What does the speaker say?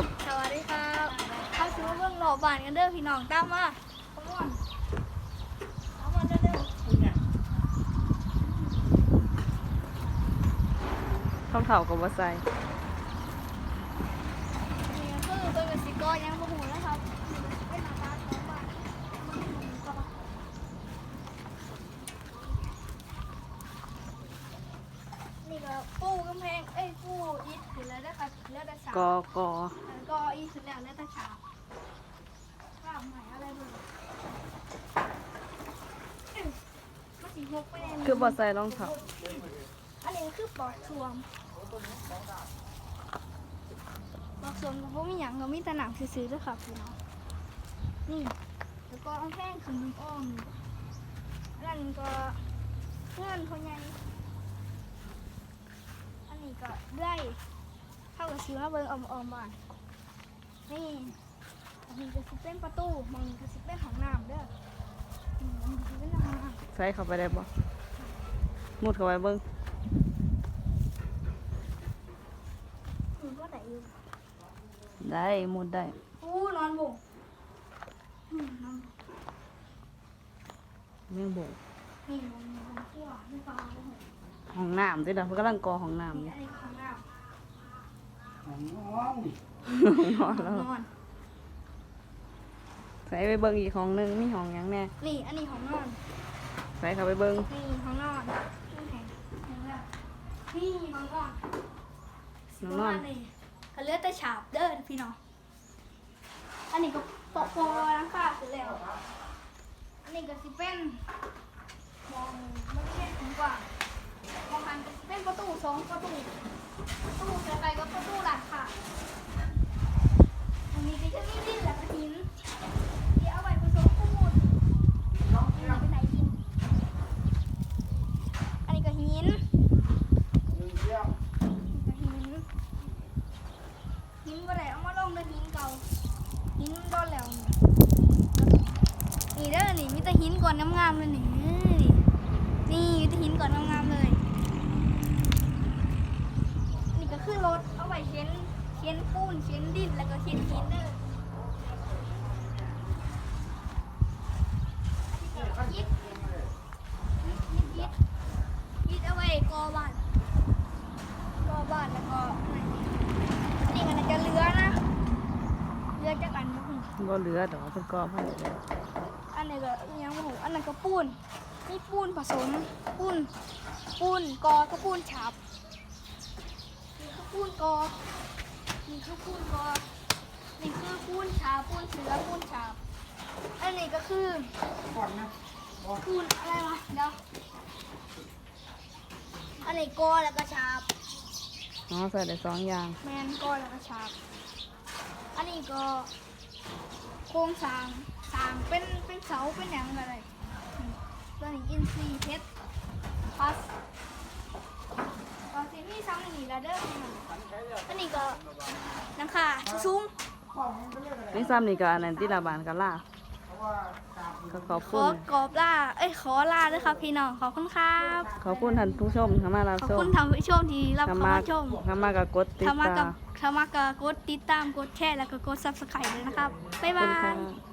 ริ่มสวัสดีครับเข้าสู่เบื้องหลอบานกันเด้อพี่น้องตามมาขมอนเอามาเด้อเด้อท่องเท่ากับว่าใส่นี่ก็คือตัวกสิกรยังบ่หูนะครับเป็นหน้าตาของบ้านนี่ก็ปูกำแพงเอ้ยปูอิฐขึ้นแล้วนะครับแล้วแต่สาม กอกอแล้ว ก็อีสุดแล้วแล้วแต่เช้าว่าใหม่อะไรเบ้างมาสีหกไปในนี้คือบ่ใส่รองเท้าอันนี้คือปอกชวมปอกชวมก็บ่มีหยังก็มีแต่หนังซื้อๆเด้วยค่ะพี่น้องนี่แล้วก็เอาแห้งขึ้นน้ำอ้อมอันนั้นก็เพื่อนพ่อใหญ่อันนี้ก็ได้เข้ากับซื้อมาเบิ่งออมๆบ้าน นี่อันนี้ก็สิเป็นประตูมองนี้ก็สิเป็นห้องน้ำเด้ออืมอันนี้สิเป็นห้องน้ำใส่เข้าไปได้บ่มุดเข้าไปเบิ่งอืมก็ได้อยู่ได้มุดได้ อู้นอนบุ่งอืมนอนบุ่งแม่งบ่นี่มันมีคนขั้วไม่ฟ้าเลยเหรอห้องน้ำสิเด้อเพิ่นกำลังกอห้องน้ำนี่อยู่อันนี้ห้องน้นอนำแล้วนอน ใส่ไปเบิ่งอีกห้องหนึงมีห้องหยังแน่นี่ อันนี้ห้องนอน ใส่เข้าไปเบิ่งนี่ห้องนอนนี่แหงเห็นแล้วนี่ห้องนอนน้องนอนนี่ก็เหลือแต่ฉาบเด้อพี่น้อง อันนี้ก็ปอกปอน้ำฟ้าเสร็จแล้ว อันนี้ก็สิเป็นมองมันไม่ใช่ถึงกว่ามองหันก็สิเป็นประตูสองประตูประตูจะไปก็ประตูหลักค่ะอันนี้ก็จะมีดินและก็หินที่เอาไว้ผสมปูนนี่ไปไหนหินอันนี้ก็หินนี่ก็หินหินบ่ได้เอามาลงเลยหินเก่าหินโดนแล้วนี่ นี่ เด้อนี่มีแต่หินก่อนงามๆเลยนี่นี่มีแต่หินก่อนงามๆเลย นี่ก็คือรถเอาไว้เข็นเข็นปูนเข็นดินแล้วก็เข็นหินเด้อก็ยิดยิดยิดยิดเอาไว้กอบ้านกอบ้านแล้วก็อันนี้ก็น่าจะเรือนะเรือจะกันบ่ฮู้บ่เหลือดอกเพิ่นกอพัน แล้วอันนี้ก็อิหยังบ่ฮู้อันนั้นก็ปูนมีปูนผสมปูนปูนกอก็ปูนฉาบนี่คือปูนกอนี่คือปูนกอนี่คือปูนฉาบปูนเสือปูนฉาบอันนี้ก็คือปูนอะไรวะเดี๋ยวอันนี้กอแล้วก็ฉาบอ๋อใส่ได้สองอย่างแมนกอแล้วก็ฉาบอันนี้ก็โครงสร้าง สร้างเป็นเป็นเสาเป็นหยังอะไรตัวนี้อินซีย์เพชรพลัสตอนที่มีซ้ำนี่ละเด้อพี่น้องอันนี้ก็นังค่ะซุ้มนี่ซ้ำนี่ก็อันนั้นที่ละบานก็ล่าก็ขอบขคุอณ กรอบล่าเอ้ยขอลาด้วยครับพี่น้องขอบคุณครับขอบคุณท่านผู้ชมที่มารับขอบชมคุณท่านผู้ชมที่รับทำเข้ามามาชมทำมากับกดติดทำมาตากับมทำมากับกดติดตามกดแชร์แล้วก็กดซับสไครต์เลยนะครับ บ๊ายขอบบาคุณยค่ะ